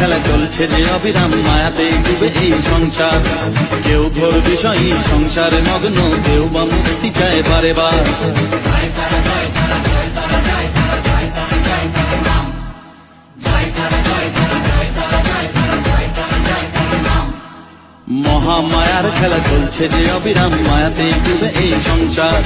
খেলা চলছে যে অবিরাম মায়াতে ডুবে এই সংসার। কেউ ঘোর বিষয়ী, সংসারে মগ্ন, কেউ বা মুক্তি চায় বারে বার। মহামায়ার খেলা চলছে যে অবিরাম মায়াতে ডুবে এই সংসার।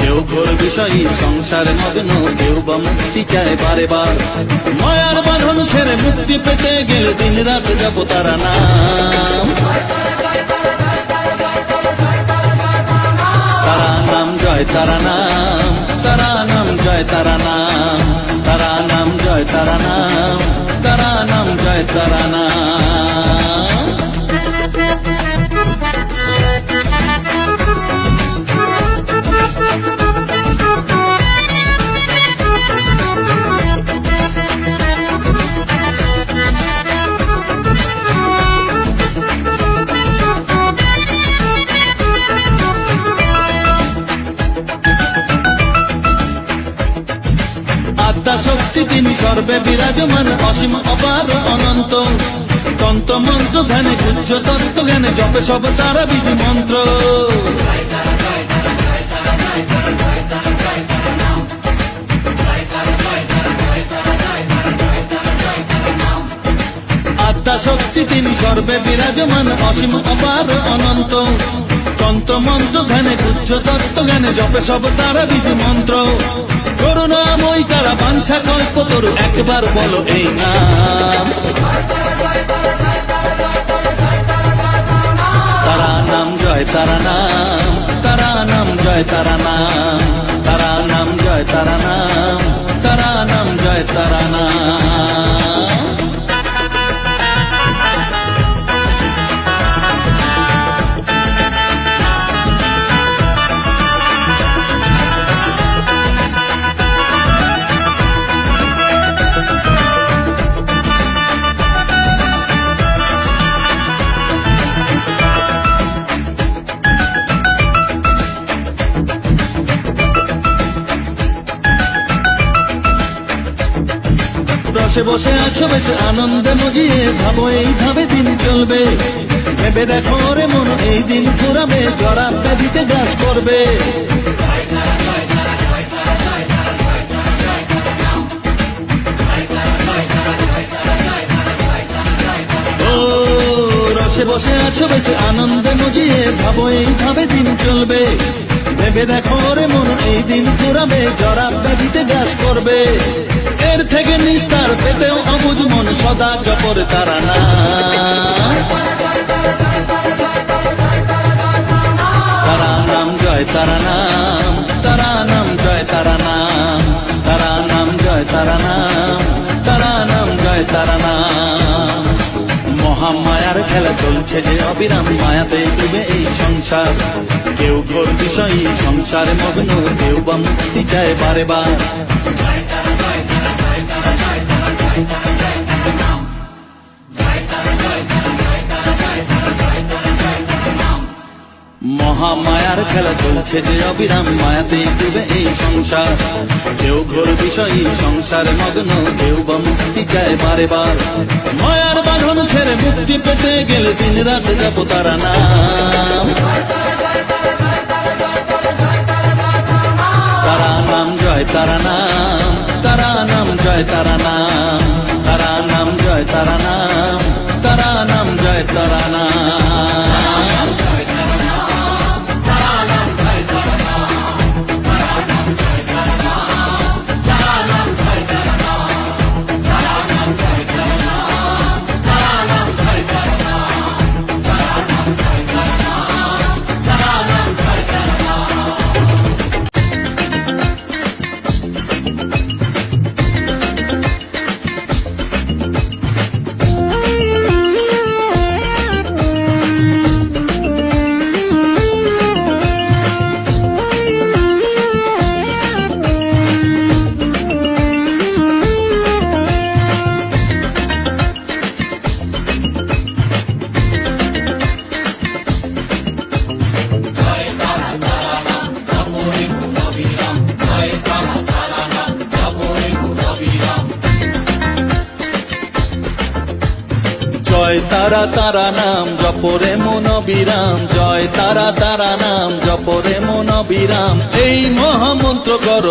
কেউ ঘোর বিষয়ী সংসারে মগ্ন, কেউ বা মুক্তি চায় বারে বার। মায়ার বাঁধন ছেড়ে মুক্তি পেতে গেলে দিন রাত যাব তারা নাম। তারা নাম জয়, তারা নাম। তারা নাম জয়, তারা নাম। তারা নাম জয়, তারা নাম। তারা নাম জয়, তারা নাম। সর্বে বিরাজমান অসীম অপার অনন্ত। তন্ত মন্ত্র, ধ্যানে উচ্চ তত্ত্ব, জ্ঞানে জপে সব তারা বিধি মন্ত্র। আত্মা শক্তি তিনি সর্বে বিরাজমান, অসীম অপার অনন্ত। তন্ত মন্ত্র, ধ্যানে উচ্চ তত্ত্ব, জ্ঞানে জপে সব তারা বিধি মন্ত্র। করুণাময় তারা বাঞ্ছা কল্প তরু একবার বলো এই নাম। তারা নাম জয়, তারা নাম তারা নাম জয়, তারা নাম। তারা নাম জয়, তারা নাম তারা নাম জয়, তারা নাম। বসে আছো বেশ আনন্দে মজিয়ে, ভাবো এই ধাবে দিন চলবে। ভেবে দেখো রে মন, এই দিন ফুরাবে জড়া ব্যাধিতে গ্রাস করবে। রসে বসে আছো বেশ আনন্দে মজিয়ে, ভাবো এই ধাবে দিন চলবে। ভেবে দেখো রে মন, এই দিন ফুরাবে জড়া ব্যাধিতে গ্রাস করবে। এর থেকে নিস্তার পেতেও অবুজ মন সদা জপর তারা না। তারা নাম জয়, তারা নাম তারা নাম জয়, তারা নাম তারা নাম জয়, তারা নাম তারা নাম জয়, তারা নাম। মহামায়ার খেলা চলছে যে অবিরাম মায়াতে ডুবে এই সংসার। কেউ ঘোর বিষয়ী সংসারে মগ্ন, কেউ বা মুক্তি চায় বারে বার। মহামায়ার খেলা চলছে যে অবিরাম মায়াতে ডুবে এই সংসার। কেউ ঘোর বিষয়ী সংসারে মগ্ন, কেউ বা মুক্তি চায় বারে বার। মায়ার বাঁধন ছেড়ে মুক্তি পেতে গেলে দিন রাত যাব তারা নাম। তারা নাম জয়, তারা নাম। তারা নাম জয়, তারা নাম। জয় তারা নাম তারা নাম জয় তারা তারা তারা নাম জপরে মন বিরাম জয় তারা তারা নাম জপরে মন বিরাম এই মহামন্ত্র কর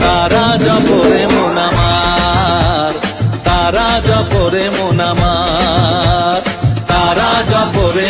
তারা জপরে মন তারা জপরে মন তারা জপরে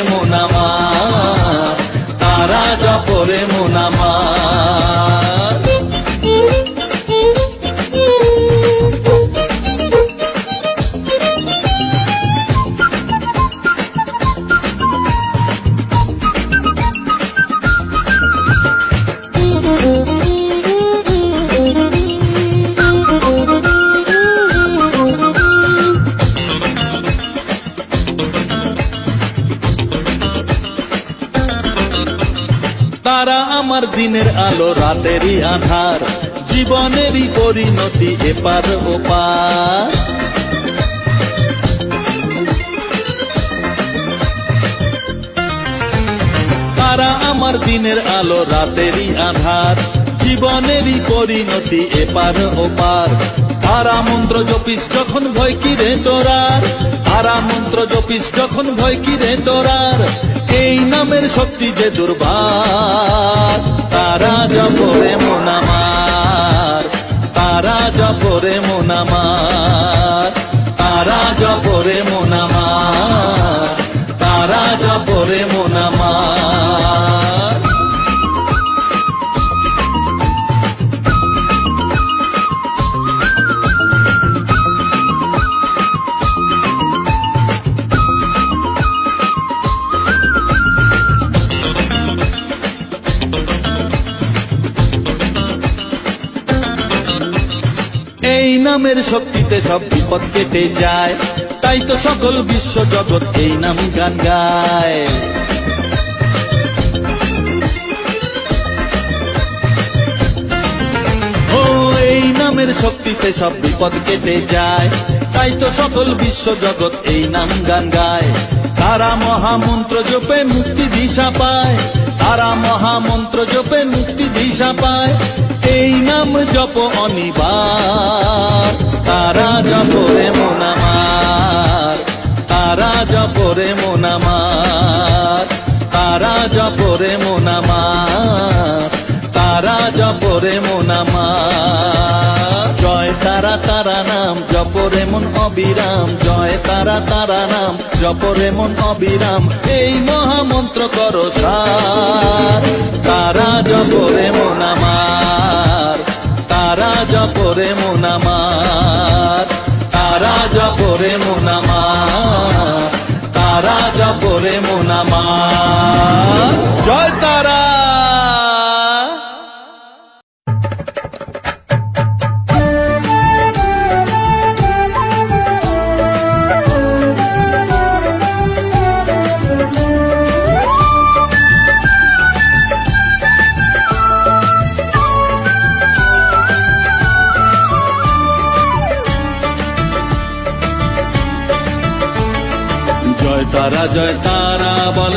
তারা আমার দিনের আলো, রাতেরই আধার। জীবনেরই পরিণতি এপার ওপার। তারা আমার দিনের আলো, রাতেরই আধার। জীবনেরই পরিণতি এপার ওপার। তারা মন্ত্র জপিস যখন ভয় কিরে তোরার। তারা মন্ত্র জপিস যখন ভয় কিরে তোরার। এই নামের শক্তি যে দুর্বার তারা জপরে মন শক্তিতে সব বিপদ কেটে যায়। তাই তো সকল বিশ্ব জগৎ এই নাম গান গায়। নামের শক্তিতে সব বিপদ কেটে যায়। তাই তো সকল বিশ্ব জগৎ এই নাম গান গায়। তারা মহামন্ত্র জপে মুক্তি দিশা পায়। তারা মহামন্ত্র জপে মুক্তি দিশা পায়। এই নাম জপ অনিবার। তারা জপরে মন আমার, তারা জপরে মন আমার, তারা জপরে মন আমার, তারা জপরে মন আমার। জয় তারা তারা নাম, জপরে মন অবিরাম। জয় তারা তারা নাম, জপরে মন অবিরাম। এই মহামন্ত্র করো সার, তারা জপরে মন আমার। তারা জপরে মোনামার তারা জপরে মোনামার তারা জপরে মোনামার জয়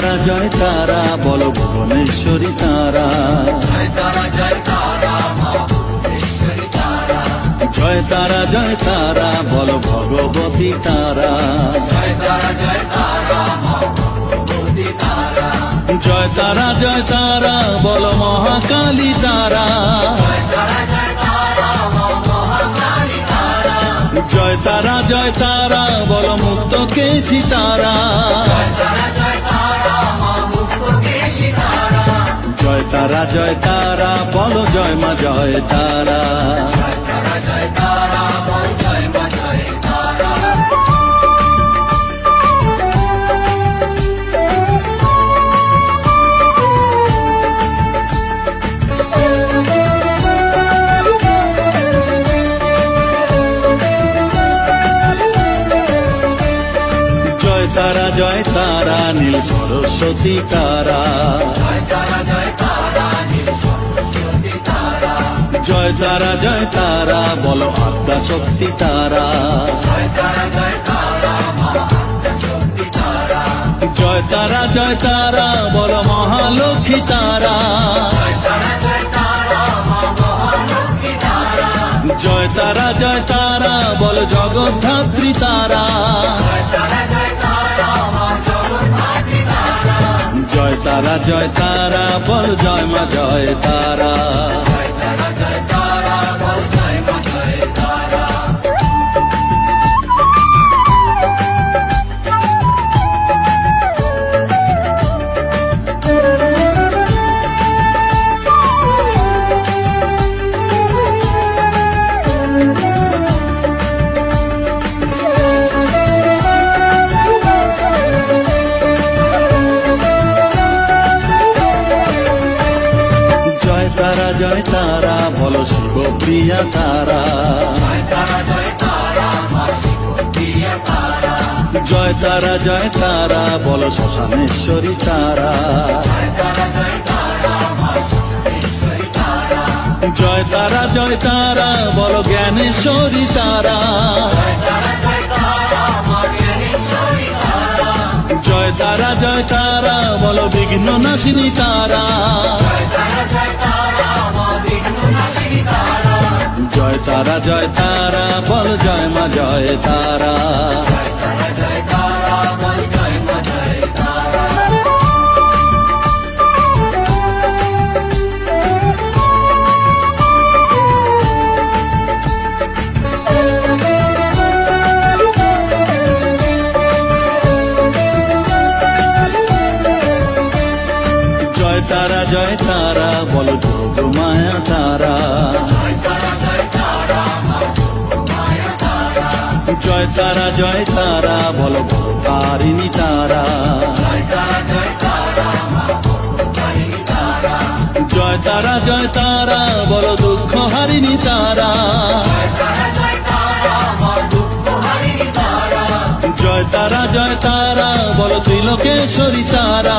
তারা জয় তারা, বল ভুবনেশ্বরী তারা। জয় তারা জয় তারা, বল ভগবতী তারা। জয় তারা জয় তারা, বল মহাকালী তারা। জয় তারা জয় তারা, বল মুক্ত কেশি তারা। তারা জয়, তারা বল, জয় মা জয়, তারা। জয় তারা জয় তারা, নীল সরস্বতী তারা। জয় তারা জয় তারা, জয় তারা, বলো আদ্যা শক্তি তারা। জয় তারা জয় তারা, বলো মহালক্ষ্মী তারা। জয় তারা জয় তারা, বলো জগদ্ধাত্রী তারা। জয় তারা জয় তারা, বল জয় মা, জয় তারা। জয় তারা জয় তারা বল শ্মশানেশ্বরী তারা। জয় তারা জয় তারা বল জ্ঞানেশ্বরী তারা। জয় তারা জয় তারা, বলো বিঘ্ন নাশিনী তারা। জয় তারা জয় তারা, বল জয় মা, জয় তারা। জয় তারা, বল যোগ মায়া তারা। জয় তারা জয় তারা, বল তারিণী তারা। জয় তারা জয় তারা, বল দুঃখ হারিণী তারা। জয় তারা জয় তারা, বল ত্রিলোকেশ্বরী তারা।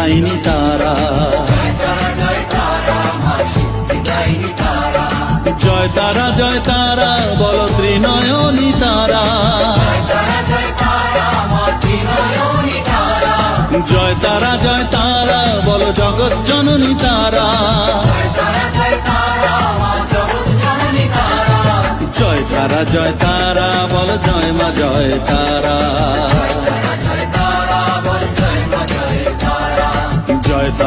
সিদ্ধিদায়িনী তারা। জয় তারা জয় তারা, বল ত্রিনয়নী তারা। জয় তারা জয় তারা, বল জগৎ জননী তারা। জয় তারা জয় তারা, বল জয় মা, জয় তারা।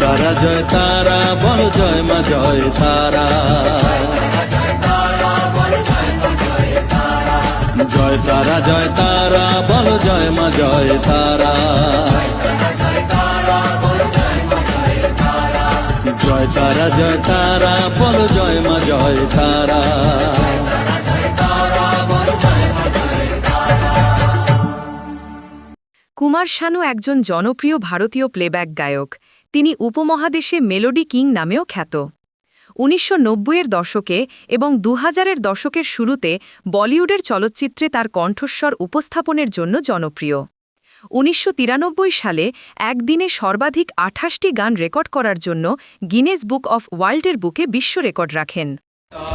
জয় তারা জয় তারা, বল জয় মা, জয় তারা। জয় তারা জয় তারা, বল জয় মা, জয় তারা। জয় তারা জয় তারা, বল জয় মা, জয় তারা। কুমার শানু একজন জনপ্রিয় ভারতীয় প্লেব্যাক গায়ক। তিনি উপমহাদেশে মেলোডি কিং নামেও খ্যাত। উনিশশো এর দশকে এবং দু হাজারের দশকের শুরুতে বলিউডের চলচ্চিত্রে তার কণ্ঠস্বর উপস্থাপনের জন্য জনপ্রিয়। উনিশশো তিরানব্বই সালে একদিনে সর্বাধিক আঠাশটি গান রেকর্ড করার জন্য গিনেস বুক অফ ওয়ার্ল্ডের বুকে বিশ্ব রেকর্ড রাখেন।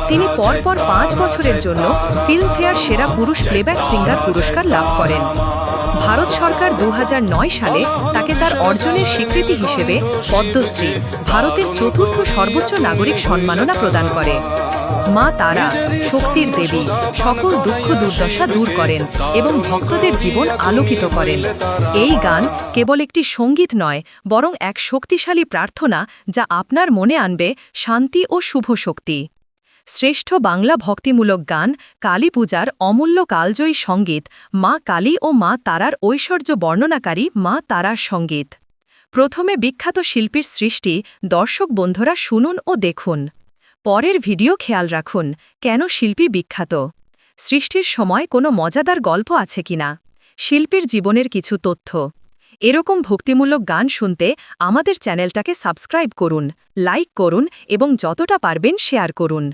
তিনি পরপর পাঁচ বছরের জন্য ফিল্মফেয়ার সেরা পুরুষ প্লেব্যাক সিঙ্গার পুরস্কার লাভ করেন। ভারত সরকার দু হাজার নয় সালে তাকে তার অর্জনের স্বীকৃতি হিসেবে পদ্মশ্রী, ভারতের চতুর্থ সর্বোচ্চ নাগরিক সম্মাননা প্রদান করে। মা তারা, শক্তির দেবী, সকল দুঃখ দুর্দশা দূর করেন এবং ভক্তদের জীবন আলোকিত করেন। এই গান কেবল একটি সংগীত নয়, বরং এক শক্তিশালী প্রার্থনা যা আপনার মনে আনবে শান্তি ও শুভ শক্তি। শ্রেষ্ঠ বাংলা ভক্তিমূলক গান, কালী পূজার অমূল্য কালজয়ী সংগীত, মা কালী ও মা তারার ঐশ্বর্য বর্ণনাকারী মা তারার সংগীত। প্রথমে বিখ্যাত শিল্পীর সৃষ্টি, দর্শক বন্ধুরা শুনুন ও দেখুন। পরের ভিডিও খেয়াল রাখুন, কেন শিল্পী বিখ্যাত? সৃষ্টির সময় কোনো মজাদার গল্প আছে কিনা শিল্পীর জীবনের কিছু তথ্য। এরকম ভক্তিমূলক গান শুনতে আমাদের চ্যানেলটাকে সাবস্ক্রাইব করুন, লাইক করুন এবং যতটা পারবেন শেয়ার করুন।